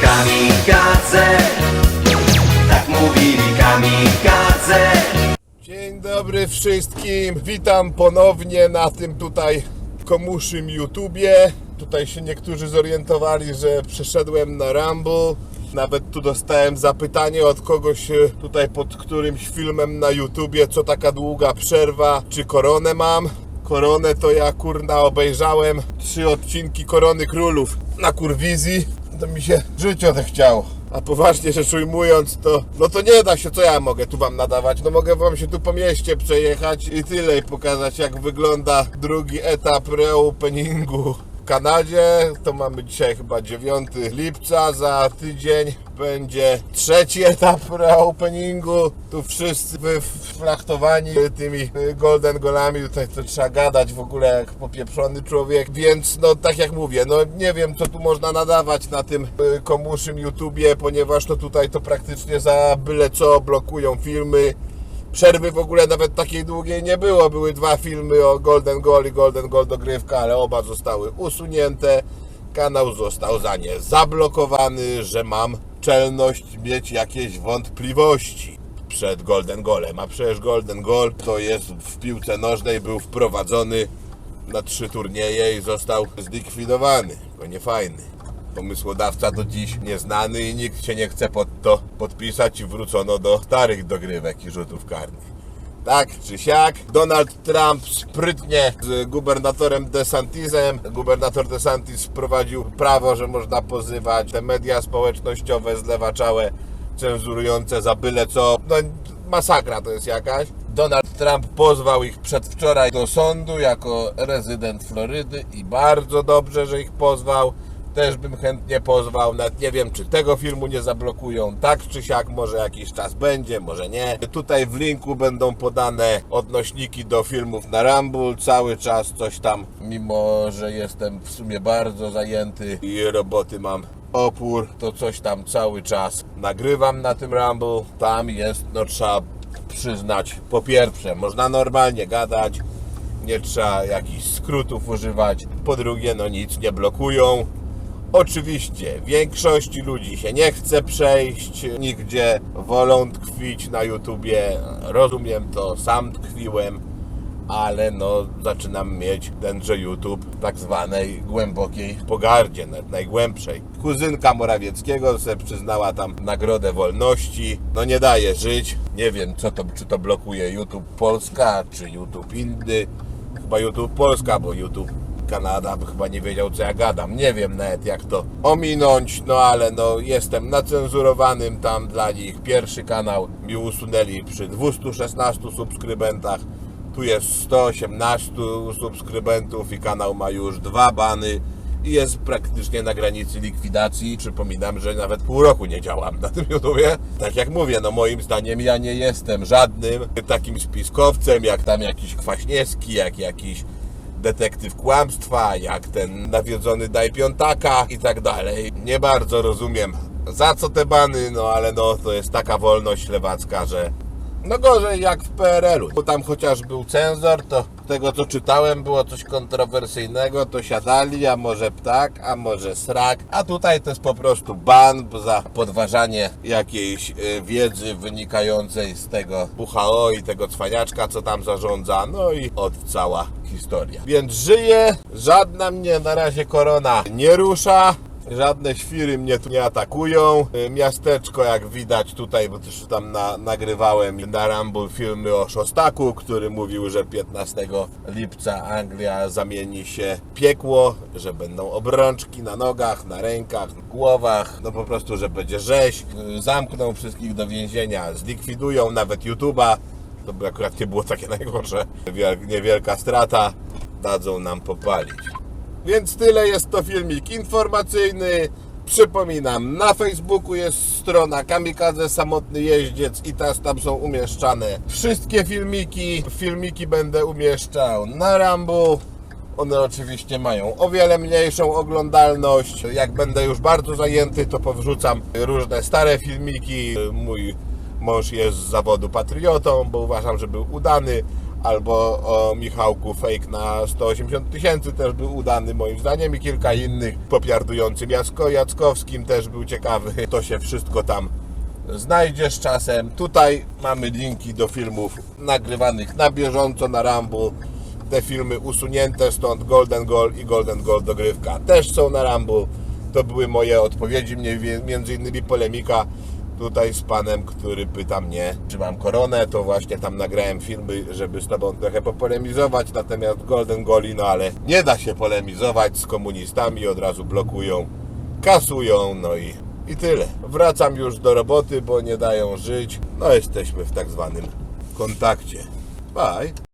kamikadze Tak mówili kamikadze Dzień dobry wszystkim, witam ponownie na tym tutaj komuszym YouTubie. Tutaj się niektórzy zorientowali, że przeszedłem na Rumble. Nawet tu dostałem zapytanie od kogoś e, tutaj pod którymś filmem na YouTubie, co taka długa przerwa, czy koronę mam. Koronę to ja kurna obejrzałem trzy odcinki Korony Królów na kurwizji. To mi się życie odechciało. A poważnie rzecz ujmując, to no to nie da się, co ja mogę tu wam nadawać? No mogę wam się tu po mieście przejechać i tyle i pokazać jak wygląda drugi etap reopeningu Kanadzie. To mamy dzisiaj chyba 9 lipca, za tydzień będzie trzeci etap reopeningu. Tu wszyscy wyflachtowani tymi golden golami, tutaj to trzeba gadać w ogóle jak popieprzony człowiek, więc no tak jak mówię, no nie wiem co tu można nadawać na tym y, komuszym YouTubie, ponieważ to tutaj to praktycznie za byle co blokują filmy. Przerwy w ogóle nawet takiej długiej nie było. Były dwa filmy o Golden Goal i Golden Goal dogrywka, ale oba zostały usunięte. Kanał został za nie zablokowany, że mam czelność mieć jakieś wątpliwości przed Golden Golem. A przecież Golden Goal to jest w piłce nożnej był wprowadzony na trzy turnieje i został zlikwidowany. To nie fajny. Pomysłodawca do dziś nieznany i nikt się nie chce pod to podpisać i wrócono do starych dogrywek i rzutów karnych. Tak czy siak, Donald Trump sprytnie z gubernatorem DeSantisem. Gubernator DeSantis wprowadził prawo, że można pozywać te media społecznościowe zlewaczałe, cenzurujące za byle co. No masakra to jest jakaś. Donald Trump pozwał ich przedwczoraj do sądu jako rezydent Florydy i bardzo dobrze, że ich pozwał. Też bym chętnie pozwał, nawet nie wiem czy tego filmu nie zablokują, tak czy siak, może jakiś czas będzie, może nie. Tutaj w linku będą podane odnośniki do filmów na Rumble, cały czas coś tam, mimo że jestem w sumie bardzo zajęty i roboty mam opór, to coś tam cały czas nagrywam na tym Rumble. Tam jest, no trzeba przyznać, po pierwsze, można normalnie gadać, nie trzeba jakichś skrótów używać. Po drugie, no nic nie blokują. Oczywiście większości ludzi się nie chce przejść nigdzie, wolą tkwić na YouTubie. Rozumiem to, sam tkwiłem, ale no zaczynam mieć tenże YouTube tak zwanej głębokiej pogardzie, nawet najgłębszej. Kuzynka Morawieckiego se przyznała tam nagrodę wolności. No nie daje żyć. Nie wiem co to, czy to blokuje YouTube Polska, czy YouTube Indy. Chyba YouTube Polska, bo YouTube Kanada by chyba nie wiedział co ja gadam. Nie wiem nawet jak to ominąć, no ale no jestem nacenzurowanym tam dla nich. Pierwszy kanał mi usunęli przy 216 subskrybentach. Tu jest 118 subskrybentów i kanał ma już dwa bany i jest praktycznie na granicy likwidacji. Przypominam, że nawet pół roku nie działam na tym YouTubie. Tak jak mówię, no moim zdaniem ja nie jestem żadnym takim spiskowcem, jak tam jakiś Kwaśniewski, jak jakiś detektyw kłamstwa, jak ten nawiedzony daj piątaka i tak dalej. Nie bardzo rozumiem za co te bany, no ale no to jest taka wolność lewacka, że no gorzej jak w PRL-u. Bo tam chociaż był cenzor, to tego co czytałem było coś kontrowersyjnego, to siadali, a może ptak, a może srak. A tutaj to jest po prostu ban za podważanie jakiejś y, wiedzy wynikającej z tego WHO i tego cwaniaczka, co tam zarządza. No i od cała historia. Więc żyję, żadna mnie na razie korona nie rusza. Żadne świry mnie tu nie atakują. Y, Miasteczko, jak widać tutaj, bo też tam na, nagrywałem na Rumble filmy o Szostaku, który mówił, że 15 lipca Anglia zamieni się w piekło, że będą obrączki na nogach, na rękach, głowach, no po prostu, że będzie rzeź. Y, Zamkną wszystkich do więzienia, zlikwidują nawet YouTube'a. To by akurat nie było takie najgorsze. Wiel- Niewielka strata. Dadzą nam popalić. Więc tyle jest to filmik informacyjny. Przypominam, na Facebooku jest strona Kamikadze Samotny Jeździec i teraz tam są umieszczane wszystkie filmiki. Filmiki będę umieszczał na Rambu. One oczywiście mają o wiele mniejszą oglądalność. Jak będę już bardzo zajęty, to powrzucam różne stare filmiki. Mój mąż jest z zawodu patriotą, bo uważam, że był udany, albo o Michałku fake na 180 tysięcy też był udany moim zdaniem i kilka innych popiardującym Jacko, Jackowskim też był ciekawy. To się wszystko tam znajdzie z czasem. Tutaj mamy linki do filmów nagrywanych na bieżąco na Rambu. Te filmy usunięte stąd Golden Goal i Golden Goal dogrywka też są na Rambu. To były moje odpowiedzi, między innymi polemika tutaj z panem, który pyta mnie, czy mam koronę, to właśnie tam nagrałem filmy, żeby z tobą trochę popolemizować na temat Golden Goli, no ale nie da się polemizować z komunistami, od razu blokują, kasują, no i, i tyle. Wracam już do roboty, bo nie dają żyć, no jesteśmy w tak zwanym kontakcie. Bye.